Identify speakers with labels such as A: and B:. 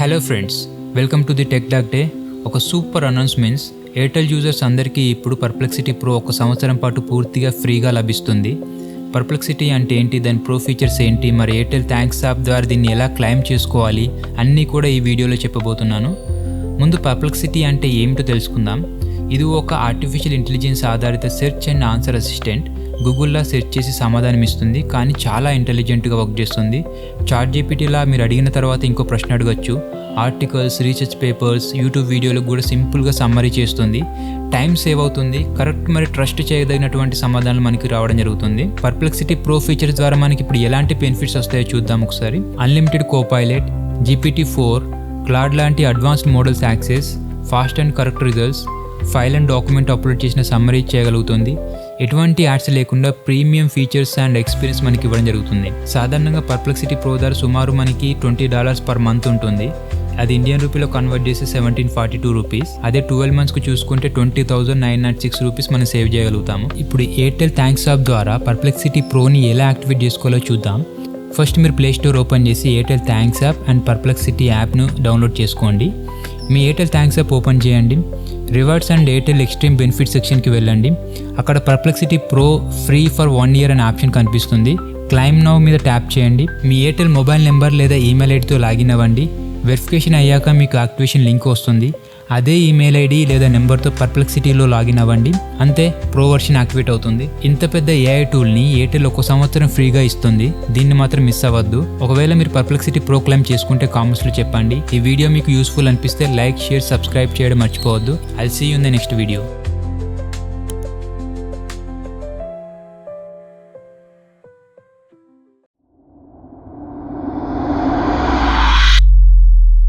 A: Hello friends welcome to the tech doc day ఒక super announcements Airtel users అందరికీ ఇప్పుడు Perplexity pro ఒక సంవత్సరం పాటు పూర్తిగా ఫ్రీగా లభిస్తుంది. పర్ప్లెక్సిటీ అంటే ఏంటి? దాని ప్రో ఫీచర్స్ ఏంటి? మరి ఎయిర్టెల్ థ్యాంక్స్ యాప్ ద్వారా దీన్ని ఎలా క్లైమ్ చేసుకోవాలి? అన్నీ కూడా ఈ వీడియోలో చెప్పబోతున్నాను. ముందు పర్ప్లెక్సిటీ అంటే ఏమిటో తెలుసుకుందాం. ఇది ఒక ఆర్టిఫిషియల్ ఇంటెలిజెన్స్ ఆధారిత సెర్చ్ అండ్ ఆన్సర్ అసిస్టెంట్ గూగుల్లో సెర్చ్ చేసి సమాధానం ఇస్తుంది కానీ చాలా ఇంటెలిజెంట్గా వర్క్ చేస్తుంది. చాట్ జీపీటీలా మీరు అడిగిన తర్వాత ఇంకో ప్రశ్న అడగచ్చు. ఆర్టికల్స్ రీసెర్చ్ పేపర్స్ యూట్యూబ్ వీడియోలకు కూడా సింపుల్గా సమ్మరీ చేస్తుంది. టైం సేవ్ అవుతుంది. కరెక్ట్ మరి ట్రస్ట్ చేయదగినటువంటి సమాధానాలు మనకి రావడం జరుగుతుంది. పర్ప్లెక్సిటీ ప్రో ఫీచర్స్ ద్వారా మనకి ఇప్పుడు ఎలాంటి బెనిఫిట్స్ వస్తాయో చూద్దాం ఒకసారి. Unlimited Copilot GPT four Claude లాంటి advanced models access fast and correct results file and document upload చేసిన సమ్మరీ చేయగలుగుతుంది. ఎటువంటి యాడ్స్ లేకుండా ప్రీమియం ఫీచర్స్ అండ్ ఎక్స్పీరియన్స్ మనకి ఇవ్వడం జరుగుతుంది. సాధారణంగా పర్ప్లెక్సిటీ ప్రో ధర సుమారు మనకి ట్వంటీ డాలర్స్ పర్ మంత్ ఉంటుంది. అది ఇండియన్ రూపీలో కన్వర్ట్ చేసి సెవెంటీన్ ఫార్టీ టూ రూపీస్. అదే ట్వెల్వ్ మంత్స్కి చూసుకుంటే twenty thousand nine nought six rupees మనం సేవ్ చేయగలుగుతాము. ఇప్పుడు ఎయిర్టెల్ థ్యాంక్స్ యాప్ ద్వారా పర్ప్లెక్సిటీ ప్రోని ఎలా యాక్టివేట్ చేసుకోవాలో చూద్దాం. ఫస్ట్ మీరు ప్లే స్టోర్ ఓపెన్ చేసి Airtel thanks app and Perplexity యాప్ను డౌన్లోడ్ చేసుకోండి. మీ ఎయిర్టెల్ థ్యాంక్స్ యాప్ ఓపెన్ చేయండి. Rewards and Airtel Xstream benefit సెక్షన్కి వెళ్ళండి. అక్కడ Perplexity pro free for one year అనే ఆప్షన్ కనిపిస్తుంది. క్లైమ్ నౌ మీద ట్యాప్ చేయండి. మీ ఎయిర్టెల్ మొబైల్ నెంబర్ లేదా ఈమెయిల్ ఐడితో లాగిన్ అవ్వండి. వెరిఫికేషన్ అయ్యాక మీకు యాక్టివేషన్ లింక్ వస్తుంది. అదే ఈమెయిల్ ఐడి లేదా నెంబర్తో పర్ప్లెక్సిటీలో లాగిన్ అవ్వండి. అంతే ప్రో వర్షన్ యాక్టివేట్ అవుతుంది. ఇంత పెద్ద ఏఐ టూల్ని ఎయిర్టెల్ ఒక సంవత్సరం ఫ్రీగా ఇస్తుంది. దీన్ని మాత్రం మిస్ అవ్వద్దు. ఒకవేళ మీరు పర్ప్లెక్సిటీ ప్రో క్లైమ్ చేసుకుంటే కామెంట్స్లో చెప్పండి. ఈ వీడియో మీకు యూస్ఫుల్ అనిపిస్తే లైక్ షేర్ సబ్స్క్రైబ్ చేయడం మర్చిపోవద్దు. I see you in the next video